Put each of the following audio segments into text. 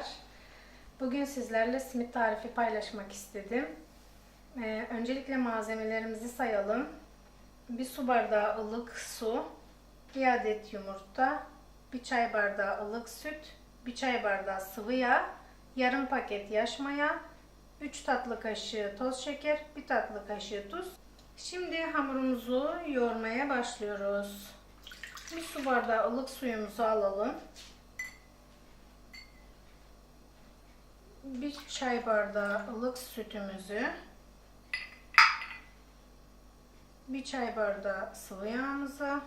arkadaşlar. Bugün sizlerle simit tarifi paylaşmak istedim. Ee, öncelikle malzemelerimizi sayalım. Bir su bardağı ılık su, bir adet yumurta, bir çay bardağı ılık süt, bir çay bardağı sıvı yağ, yarım paket yaş maya, 3 tatlı kaşığı toz şeker, bir tatlı kaşığı tuz. Şimdi hamurumuzu yoğurmaya başlıyoruz. Bir su bardağı ılık suyumuzu alalım. Bir çay bardağı ılık sütümüzü. Bir çay bardağı sıvı yağımızı.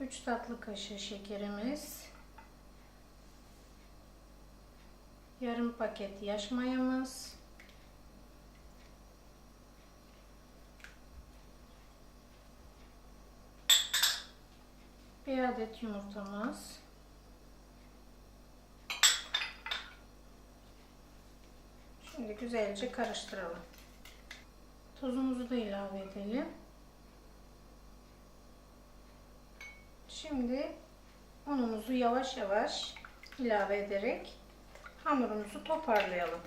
Üç tatlı kaşığı şekerimiz. Yarım paket yaş mayamız. Bir adet yumurtamız. Şimdi güzelce karıştıralım. Tuzumuzu da ilave edelim. Şimdi unumuzu yavaş yavaş ilave ederek hamurumuzu toparlayalım.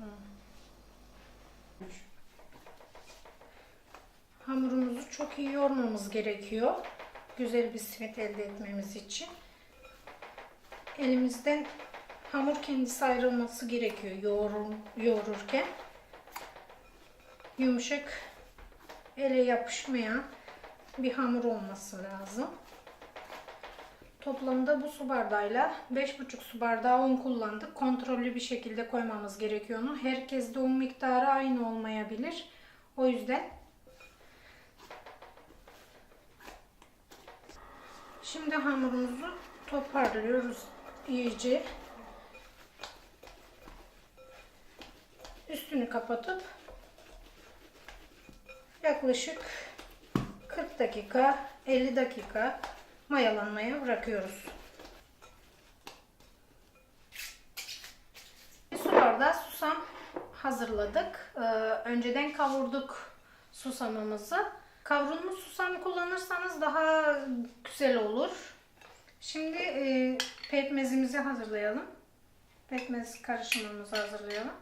Tamam. Hamurumuzu çok iyi yoğurmamız gerekiyor. Güzel bir simit elde etmemiz için. Elimizden hamur kendisi ayrılması gerekiyor yoğurur, yoğururken. Yumuşak, ele yapışmayan bir hamur olması lazım. Toplamda bu su bardağıyla 5,5 su bardağı un kullandık. Kontrollü bir şekilde koymamız gerekiyor onu. Herkeste un miktarı aynı olmayabilir. O yüzden Şimdi hamurumuzu toparlıyoruz iyice. Üstünü kapatıp yaklaşık 40 dakika 50 dakika mayalanmaya bırakıyoruz. Bir su bardağı susam hazırladık. Ee, önceden kavurduk susamımızı. Kavrulmuş susam kullanırsanız daha güzel olur. Şimdi e, pekmezimizi hazırlayalım. Pekmez karışımımızı hazırlayalım.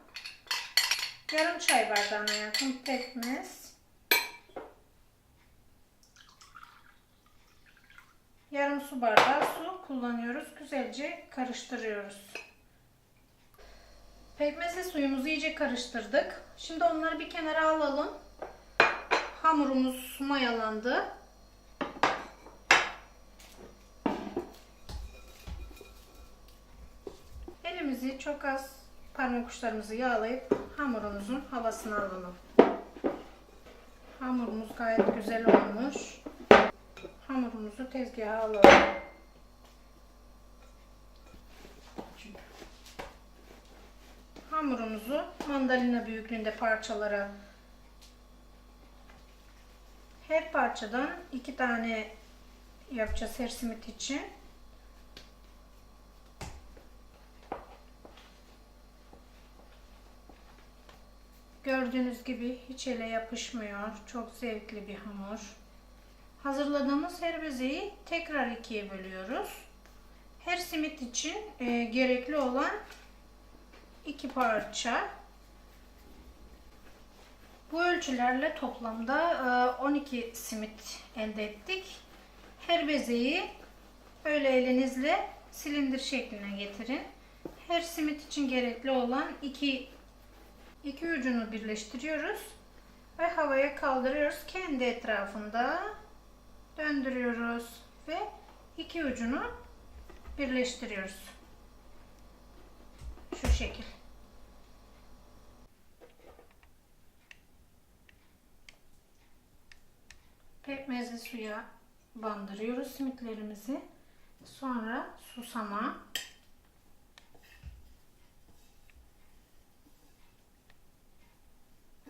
Yarım çay bardağına yakın pekmez. Yarım su bardağı su kullanıyoruz. Güzelce karıştırıyoruz. Pekmezle suyumuzu iyice karıştırdık. Şimdi onları bir kenara alalım. Hamurumuz mayalandı. Elimizi çok az parmak uçlarımızı yağlayıp hamurumuzun havasını alalım. Hamurumuz gayet güzel olmuş. Hamurumuzu tezgaha alalım. Hamurumuzu mandalina büyüklüğünde parçalara her parçadan iki tane yapacağız her simit için. Gördüğünüz gibi hiç ele yapışmıyor. Çok zevkli bir hamur. Hazırladığımız her bezeyi tekrar ikiye bölüyoruz. Her simit için e, gerekli olan iki parça. Bu ölçülerle toplamda 12 simit elde ettik. Her bezeyi böyle elinizle silindir şekline getirin. Her simit için gerekli olan iki, iki ucunu birleştiriyoruz ve havaya kaldırıyoruz. Kendi etrafında döndürüyoruz ve iki ucunu birleştiriyoruz. Şu şekil. Pekmezli suya bandırıyoruz simitlerimizi. Sonra susama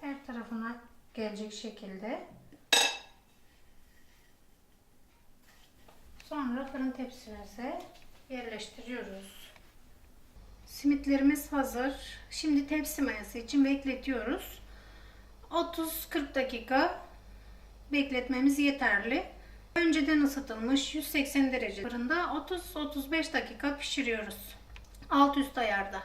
her tarafına gelecek şekilde sonra fırın tepsimize yerleştiriyoruz. Simitlerimiz hazır. Şimdi tepsi mayası için bekletiyoruz. 30-40 dakika bekletmemiz yeterli. Önceden ısıtılmış 180 derece fırında 30-35 dakika pişiriyoruz. Alt üst ayarda.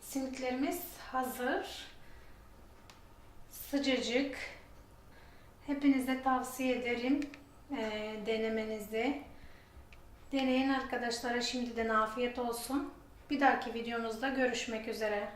Simitlerimiz hazır. Sıcacık. Hepinize tavsiye ederim eee, denemenizi. Deneyen arkadaşlara şimdiden afiyet olsun. Bir dahaki videomuzda görüşmek üzere.